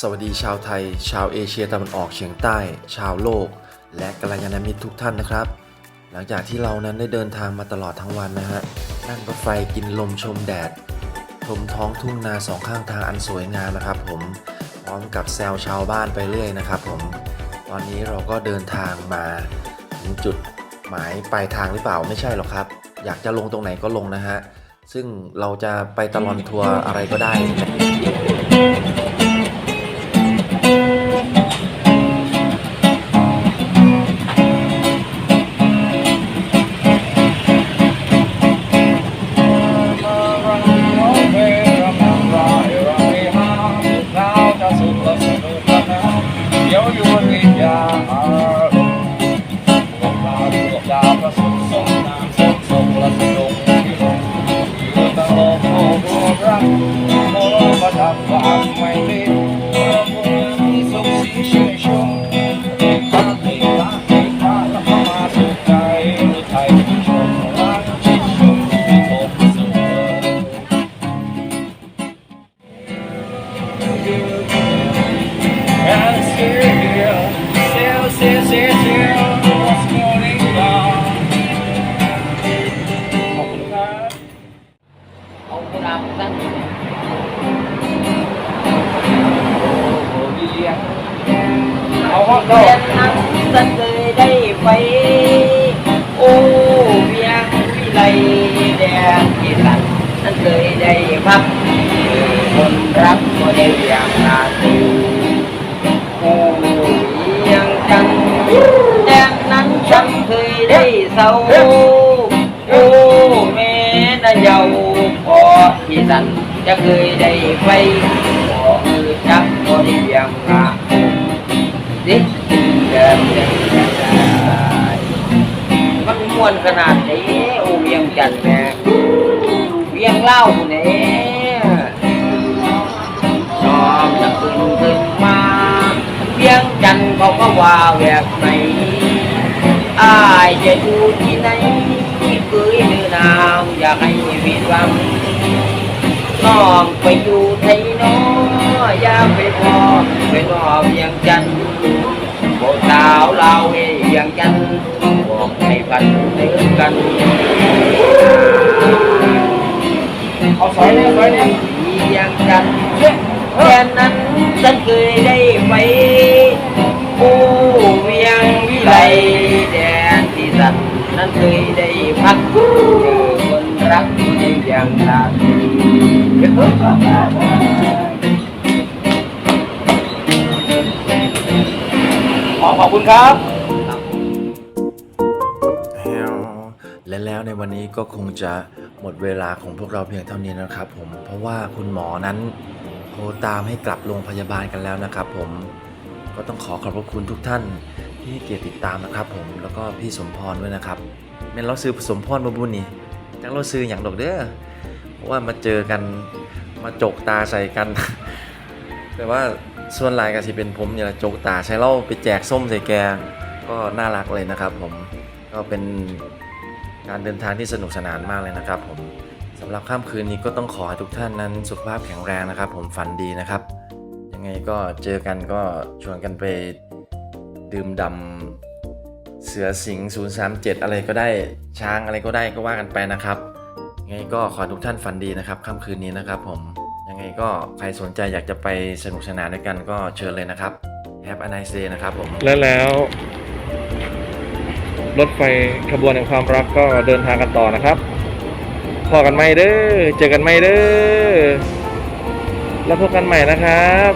สวัสดีชาวไทย ชาวเอเชียตะวันออกเฉียงใต้ ชาวโลก และกัลยาณมิตรทุกท่านนะครับ หลังจากที่เรานั้นได้เดินทางมาตลอดทั้งวันนะฮะนั่งรถไฟกินลมชมแดด ชมท้องทุ่งนาสองข้างทางอันสวยงามนะครับผมพร้อมกับแซวชาวบ้านไปเรื่อยนะครับผมตอนนี้เราก็เดินทางมาถึงจุดหมายปลายทางหรือเปล่าไม่ใช่หรอกครับ อยากจะลงตรงไหนก็ลงนะฮะซึ่งเราจะไปตลอนทัวร์อะไรก็ได้ กรักโมโลประทับความไม่ดีเราคงมีสุขสีชื่นชม เรียนนั่งสันเคยได้ไป โอ้เวียงวิไลแดนที่สันนั่นเคยได้พักคนรักก็ได้อย่างราตรีโอ้เวียงจันแดนนั้นฉันเคยได้เศร้าโอ้แม่นะเยาพอที่สันจะเคยได้ไป เล่าเนี่ยชอบจะขึ้นขึ้นมาเวียงจันเขาก็ว่าแหวกไหนอายจะอยู่ที่ไหนเคยเนื้อนาวอยากให้ผิดวังน้องไปอยู่ไทยน้ออยากไปพอไปนอเวียงจันบอกสาวเราเอ้ยเวียงจันบอกให้กันเดินกัน เอาสอยเนี่ยสอยเนี่ยเวียงจันแค่นั้นฉันเคยได้ไปโอ้เวียงวิไลแดนที่สันนั้นเคยได้พักเจอคนรักในอย่างราตรีขอขอบคุณครับและแล้วในวันนี้ก็คงจะ มดเวลาของพวกเราเพียงเท่านี้นะครับผมเพราะว่าคุณหมอนั้นโทรตามให้กลับโรงพยาบาลกันแล้วนะครับผมก็ต้องขอขอบพระคุณทุกท่านที่ให้เกียรติติดตามนะครับผมแล้วก็พี่สมพรด้วยนะครับแม่นเราซื้อสมพรมาบุญนี่จังเราซื้ออย่างดอกเด้อเพราะว่ามาเจอกันมาจกตาใส่กัน แต่ว่าส่วนหลายก็สิเป็นผมเนี่ยแหละจกตาใช้เล่าไปแจกส้มใส่แกก็น่ารักเลยนะครับผมก็เป็น การเดินทางที่สนุกสนานมากเลยนะครับผมสำหรับค่ำคืนนี้ก็ต้องขอให้ทุกท่านนั้นสุขภาพแข็งแรงนะครับ ผมฝันดีนะครับ ยังไงก็เจอกันก็ชวนกันไปดื่มดำเสือสิงห์037 อะไรก็ได้ช้างอะไรก็ได้ก็ว่ากันไปนะครับยังไงก็ขอทุกท่านฝันดีนะครับค่ำคืนนี้นะครับ ผมยังไงก็ใครสนใจอยากจะไปสนุกสนานด้วยกันก็เชิญเลยนะครับ Have a nice day นะครับผม และแล้ว รถไฟขบวนแห่งความรักก็เดินทางกันต่อนะครับพอกันไหมเด้อ เจอกันไหมเด้อ แล้วพบกันใหม่นะครับ